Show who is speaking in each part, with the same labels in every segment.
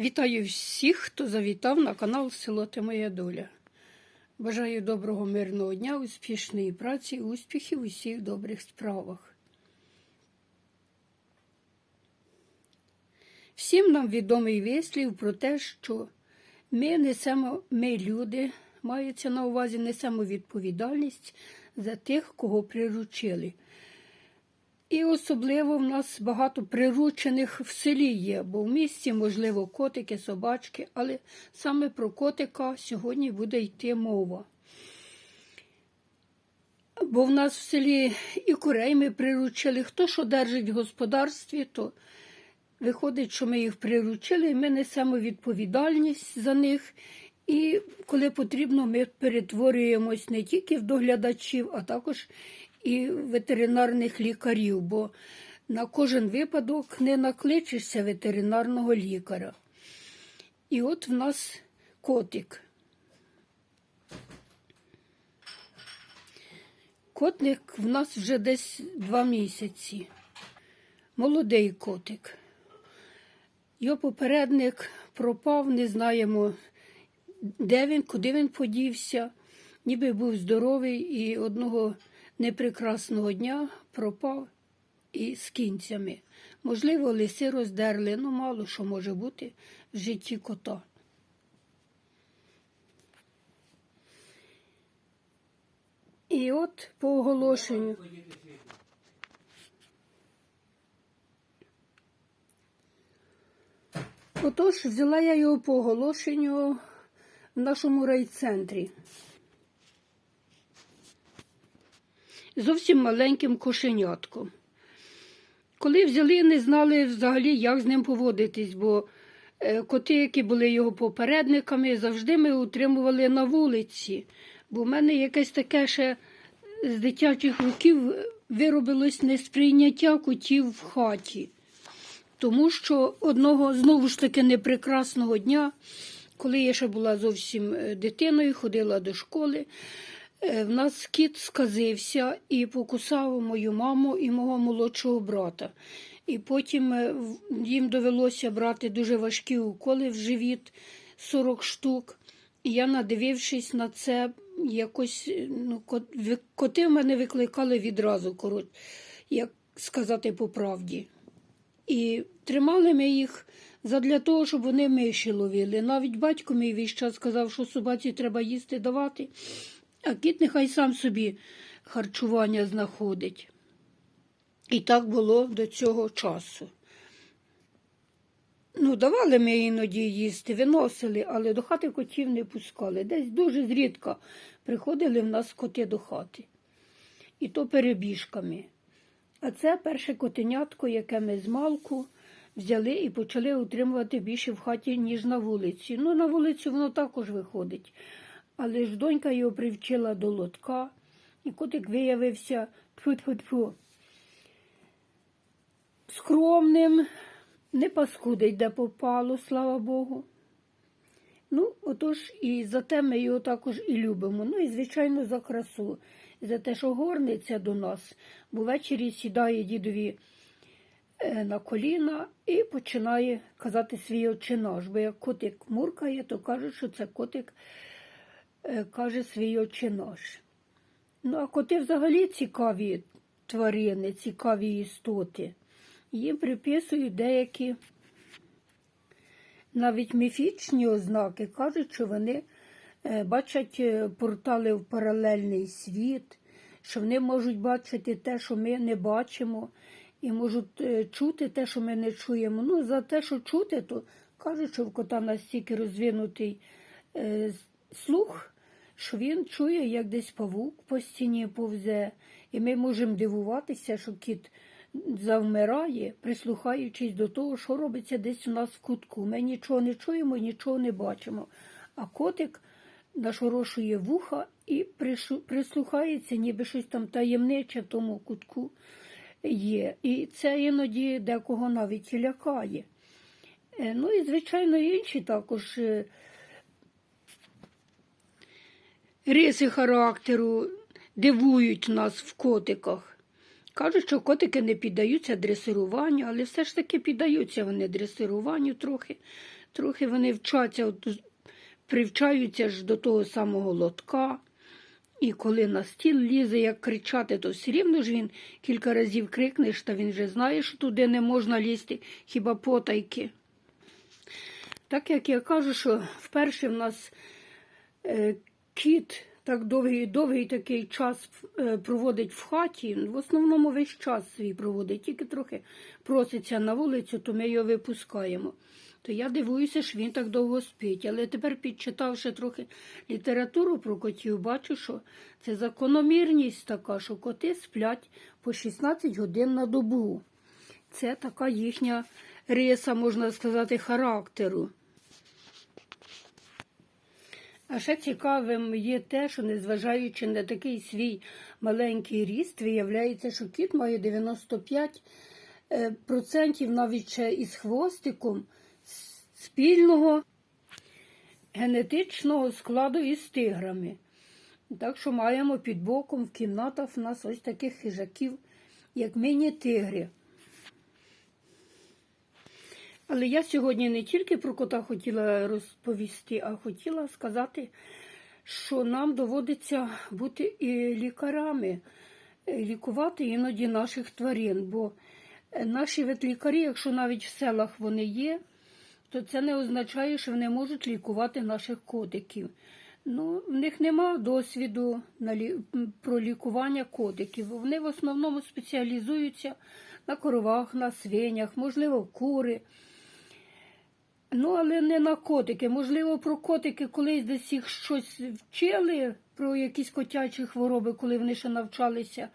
Speaker 1: Вітаю всіх, хто завітав на канал Село Ти Моя Доля. Бажаю доброго мирного дня, успішної праці, успіхів у всіх добрих справах. Всім нам відомий вислів про те, що ми несемо, ми люди, мається на увазі, несемо відповідальність за тих, кого приручили. І особливо в нас багато приручених в селі є, бо в місті, можливо, котики, собачки, але саме про котика сьогодні буде йти мова. Бо в нас в селі і курей ми приручили. Хто що держить в господарстві, то виходить, що ми їх приручили, і ми несемо відповідальність за них. І коли потрібно, ми перетворюємось не тільки в доглядачів, а також і ветеринарних лікарів, бо на кожен випадок не накличешся ветеринарного лікаря. І от в нас котик. Котник в нас вже десь два місяці. Молодий котик. Його попередник пропав, не знаємо, де він, куди він подівся. Ніби був здоровий і одного непрекрасного дня пропав і з кінцями. Можливо, лиси роздерли, ну мало що може бути в житті кота. І от по оголошенню. Отож, взяла я його по оголошенню в нашому райцентрі. Зовсім маленьким кошенятком. Коли взяли, не знали взагалі, як з ним поводитись, бо е, коти, які були його попередниками, завжди ми утримували на вулиці. Бо в мене якесь таке ще з дитячих років виробилось несприйняття котів в хаті. Тому що одного знову ж таки непрекрасного дня, коли я ще була зовсім е, дитиною, ходила до школи, в нас кіт сказився і покусав мою маму і мого молодшого брата. І потім е, їм довелося брати дуже важкі уколи в живіт 40 штук. І я, надивившись на це, якось е, ну, коти в мене викликали відразу, корот, як сказати по правді. І тримали ми їх задля того, щоб вони миші ловили. Навіть батько мій весь час сказав, що собаці треба їсти давати, а кіт нехай сам собі харчування знаходить. І так було до цього часу. Ну, давали ми іноді їсти, виносили, але до хати котів не пускали. Десь дуже зрідка приходили в нас коти до хати. І то перебіжками. А це перше котенятко, яке ми з малку взяли і почали утримувати більше в хаті, ніж на вулиці. Ну, на вулицю воно також виходить. Але ж донька його привчила до лотка, і котик виявився тьфу-тьфу-тьфу, скромним, не паскудить, де попало, слава Богу. Ну, отож, і за те ми його також і любимо. Ну і, звичайно, за красу, за те, що горниться до нас, бо ввечері сідає дідові е, на коліна і починає казати свій отчинаш. Бо як котик муркає, то кажуть, що це котик каже свій отчинаш. Ну, а коти взагалі цікаві тварини, цікаві істоти. Їм приписують деякі навіть міфічні ознаки кажуть, що вони е, бачать е, портали в паралельний світ, що вони можуть бачити те, що ми не бачимо, і можуть е, чути те, що ми не чуємо. Ну, за те, що чути, то кажуть, що в кота настільки розвинутий е, слух, що він чує, як десь павук по стіні повзе, і ми можемо дивуватися, що кіт завмирає, прислухаючись до того, що робиться десь у нас в кутку. Ми нічого не чуємо, нічого не бачимо. А котик нашорошує вуха і прислухається, ніби щось там таємниче в тому кутку є. І це іноді декого навіть лякає. Е, Ну і, звичайно, інші також риси характеру дивують нас в котиках. Кажуть, що котики не піддаються дресируванню, але все ж таки піддаються вони дресируванню трохи. Трохи вони вчаться, привчаються ж до того самого лотка. І коли на стіл лізе, як кричати, то все рівно ж він кілька разів крикнеш, та він вже знає, що туди не можна лізти, хіба потайки. Так як я кажу, що вперше в нас е, кіт так довгий довгий такий час е, проводить в хаті, в основному весь час свій проводить, тільки трохи проситься на вулицю, то ми його випускаємо. То я дивуюся, що він так довго спить. Але тепер, підчитавши трохи літературу про котів, бачу, що це закономірність така, що коти сплять по 16 годин на добу. Це така їхня риса, можна сказати, характеру. А ще цікавим є те, що незважаючи на такий свій маленький ріст, виявляється, що кіт має 95 е, процентів навіть ще із хвостиком спільного генетичного складу із тиграми. Так що маємо під боком в кімнатах в нас ось таких хижаків, як міні-тигри. Але я сьогодні не тільки про кота хотіла розповісти, а хотіла сказати, що нам доводиться бути і лікарами, е, лікувати іноді наших тварин. Бо е, наші ветлікарі, якщо навіть в селах вони є, то це не означає, що вони можуть лікувати наших котиків. Ну, в них нема досвіду на лі... про лікування котиків. Вони в основному спеціалізуються на коровах, на свинях, можливо, кури. Ну, але не на котики. Можливо, про котики колись десь їх щось вчили, про якісь котячі хвороби, коли вони ще навчалися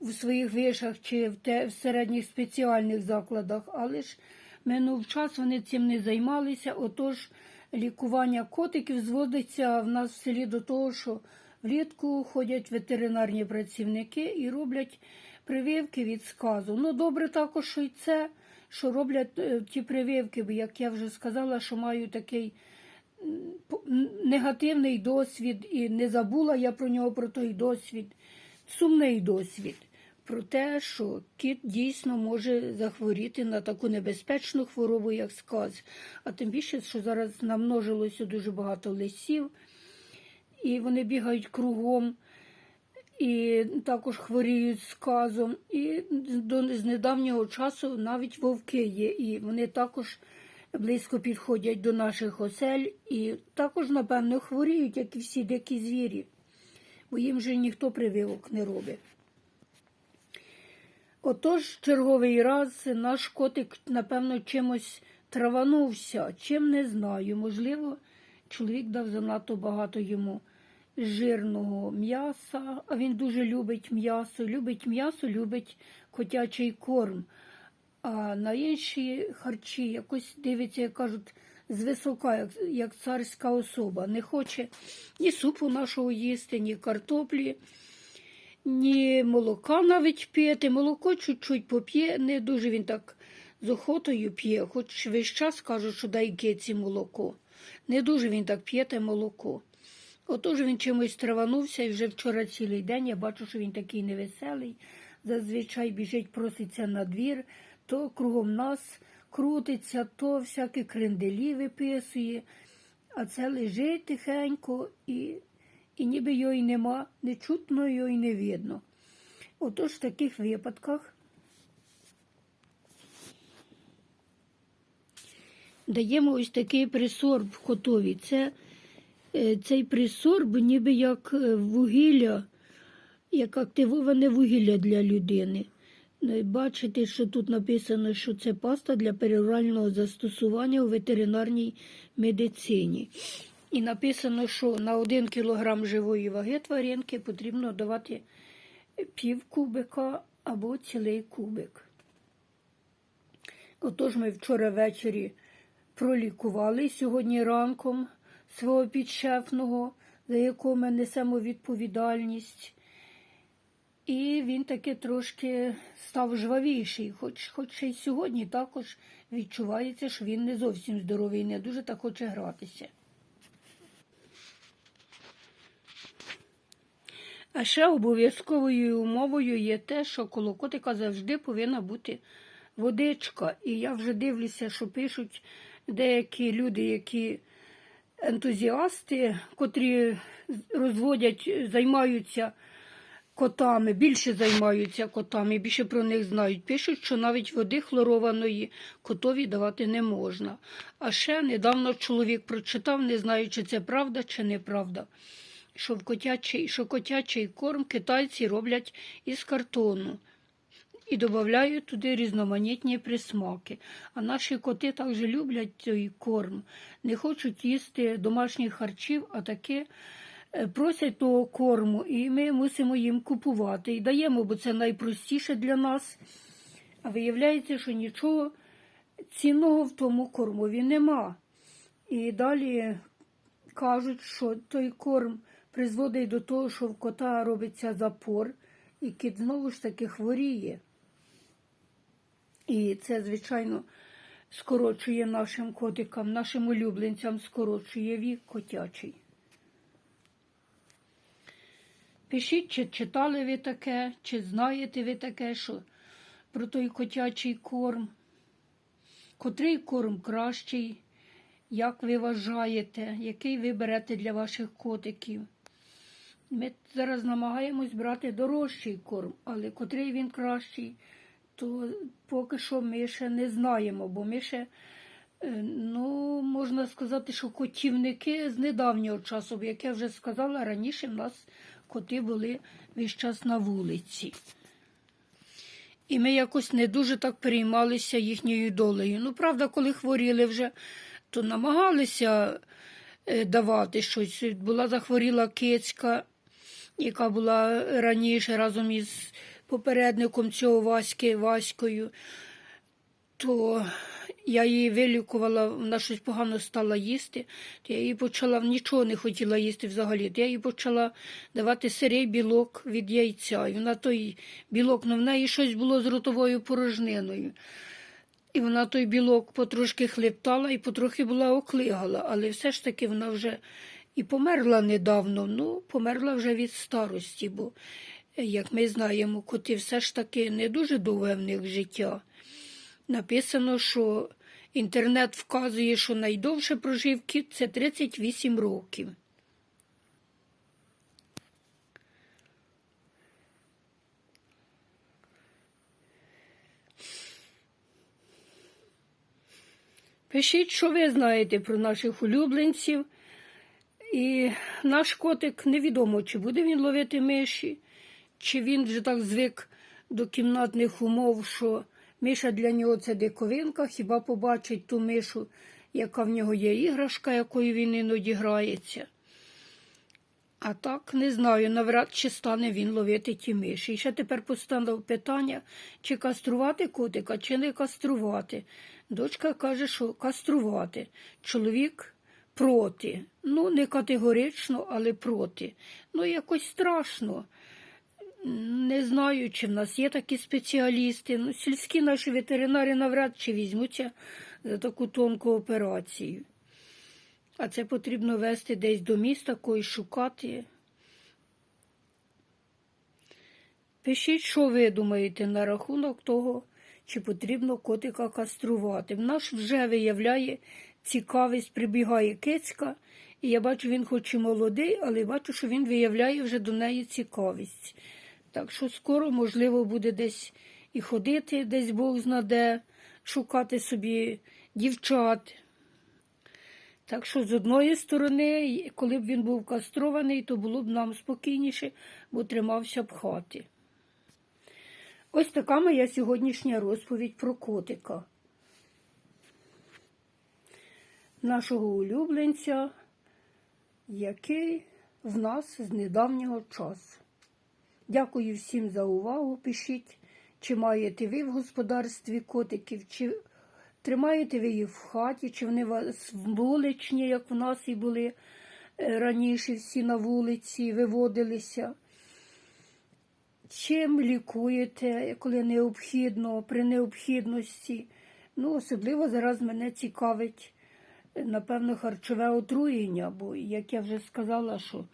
Speaker 1: в своїх вишах чи в, те, в середніх спеціальних закладах. Але ж минув час вони цим не займалися. Отож, лікування котиків зводиться в нас в селі до того, що влітку ходять ветеринарні працівники і роблять прививки від сказу. Ну, добре також, що й це що роблять е, ті прививки, як я вже сказала, що маю такий негативний досвід, і не забула я про нього, про той досвід, сумний досвід. Про те, що кіт дійсно може захворіти на таку небезпечну хворобу, як сказ. А тим більше, що зараз намножилося дуже багато лисів, і вони бігають кругом і також хворіють сказом. І до з недавнього часу навіть вовки є, і вони також близько підходять до наших осель, і також, напевно, хворіють, як і всі дикі звірі, бо їм же ніхто прививок не робить. Отож, черговий раз наш котик, напевно, чимось траванувся, чим не знаю. Можливо, чоловік дав занадто багато йому жирного м'яса, а він дуже любить м'ясо, любить м'ясо, любить котячий корм. А на інші харчі якось дивиться, як кажуть, звисока, як, як царська особа. Не хоче ні супу нашого їсти, ні картоплі, ні молока навіть п'яти. Молоко чуть-чуть поп'є, не дуже він так з охотою п'є, хоч весь час кажуть, що дай киці молоко. Не дуже він так п'є те молоко. Отож він чимось траванувся, і вже вчора цілий день я бачу, що він такий невеселий. Зазвичай біжить, проситься на двір, то кругом нас крутиться, то всякі кренделі виписує, а це лежить тихенько і, і ніби його й нема, не чутно його й не видно. Отож в таких випадках даємо ось такий присорб котові. Це цей присорб ніби як е, вугілля, як активоване вугілля для людини. Ну, Бачите, що тут написано, що це паста для перорального застосування у ветеринарній медицині. І написано, що на 1 кг живої ваги тваринки потрібно давати пів кубика або цілий кубик. Отож ми вчора ввечері пролікували сьогодні ранком свого підшефного, за якого несемо відповідальність. І він таки трошки став жвавіший, хоч, хоч й сьогодні також відчувається, що він не зовсім здоровий, не дуже так хоче гратися. А ще обов'язковою умовою є те, що коло котика завжди повинна бути водичка. І я вже дивлюся, що пишуть деякі люди, які ентузіасти, котрі розводять, займаються котами, більше займаються котами, більше про них знають. Пишуть, що навіть води хлорованої котові давати не можна. А ще недавно чоловік прочитав, не знаю, чи це правда, чи неправда, що, в котячий, що котячий корм китайці роблять із картону. І додають туди різноманітні присмаки. А наші коти також люблять цей корм, не хочуть їсти домашніх харчів, а таки е, просять того корму, і ми мусимо їм купувати. І даємо, бо це найпростіше для нас. А виявляється, що нічого цінного в тому кормові нема. І далі кажуть, що той корм призводить до того, що в кота робиться запор, і кіт знову ж таки хворіє. І це, звичайно, скорочує нашим котикам, нашим улюбленцям скорочує вік котячий. Пишіть, чи читали ви таке, чи знаєте ви таке, що про той котячий корм. Котрий корм кращий, як ви вважаєте, який ви берете для ваших котиків? Ми зараз намагаємось брати дорожчий корм, але котрий він кращий, то поки що ми ще не знаємо, бо ми ще, е, ну, можна сказати, що котівники з недавнього часу, як я вже сказала, раніше в нас коти були весь час на вулиці. І ми якось не дуже так переймалися їхньою долею. Ну, правда, коли хворіли вже, то намагалися е, давати щось. Була захворіла кицька, яка була раніше разом із попередником цього Васьки Ваською, то я її вилікувала, вона щось погано стала їсти, то я їй почала, нічого не хотіла їсти взагалі. То я їй почала давати сирий білок від яйця. І вона той білок, ну в неї щось було з ротовою порожниною. І вона той білок потрошки хлептала і потрохи була оклигала, але все ж таки вона вже і померла недавно, ну, померла вже від старості, бо, як ми знаємо, коти все ж таки не дуже довге в них життя. Написано, що інтернет вказує, що найдовше прожив кіт це 38 років. Пишіть, що ви знаєте про наших улюбленців. І наш котик невідомо, чи буде він ловити миші, чи він вже так звик до кімнатних умов, що миша для нього це диковинка, хіба побачить ту мишу, яка в нього є іграшка, якою він іноді грається. А так не знаю, навряд чи стане він ловити ті миші. І ще тепер поставив питання, чи каструвати котика, чи не каструвати. Дочка каже, що каструвати. Чоловік проти. Ну, не категорично, але проти. Ну, якось страшно. Не знаю, чи в нас є такі спеціалісти. Ну, сільські наші ветеринари навряд чи візьмуться за таку тонку операцію. А це потрібно вести десь до міста, когось шукати. Пишіть, що ви думаєте на рахунок того, чи потрібно котика каструвати. В нас вже виявляє цікавість, прибігає кицька, і я бачу, він хоч і молодий, але бачу, що він виявляє вже до неї цікавість. Так що скоро, можливо, буде десь і ходити, десь Бог знаде, шукати собі дівчат. Так що, з одної сторони, коли б він був кастрований, то було б нам спокійніше, бо тримався б хати. Ось така моя сьогоднішня розповідь про котика. Нашого улюбленця, який в нас з недавнього часу. Дякую всім за увагу. Пишіть, чи маєте ви в господарстві котиків, чи тримаєте ви їх в хаті, чи вони вас вуличні, як в нас і були е, раніше всі на вулиці, виводилися. Чим лікуєте, коли необхідно, при необхідності. Ну, особливо зараз мене цікавить, напевно, харчове отруєння, бо, як я вже сказала, що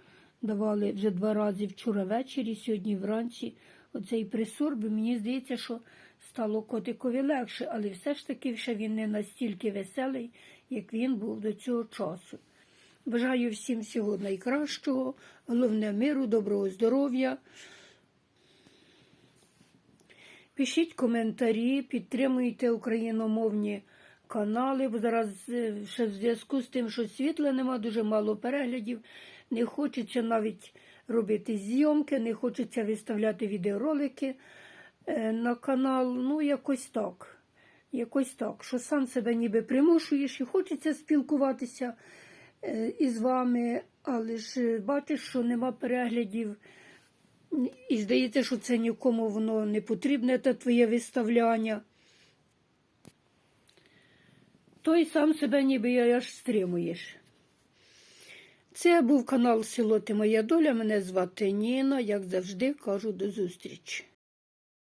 Speaker 1: давали вже два рази вчора ввечері, сьогодні вранці. Оцей присорб, мені здається, що стало котикові легше, але все ж таки ще він не настільки веселий, як він був до цього часу. Бажаю всім всього найкращого, головне миру, доброго здоров'я. Пишіть коментарі, підтримуйте україномовні канали, бо зараз е, ще в зв'язку з тим, що світла нема, дуже мало переглядів. Не хочеться навіть робити зйомки, не хочеться виставляти відеоролики е, на канал. Ну, якось так. Якось так, що сам себе ніби примушуєш і хочеться спілкуватися е, із вами, але ж е, бачиш, що нема переглядів. І здається, що це нікому воно не потрібне, те твоє виставляння. Той сам себе ніби аж стримуєш. Це був канал Село Ти Моя Доля. Мене звати Ніна. Як завжди, кажу до зустрічі.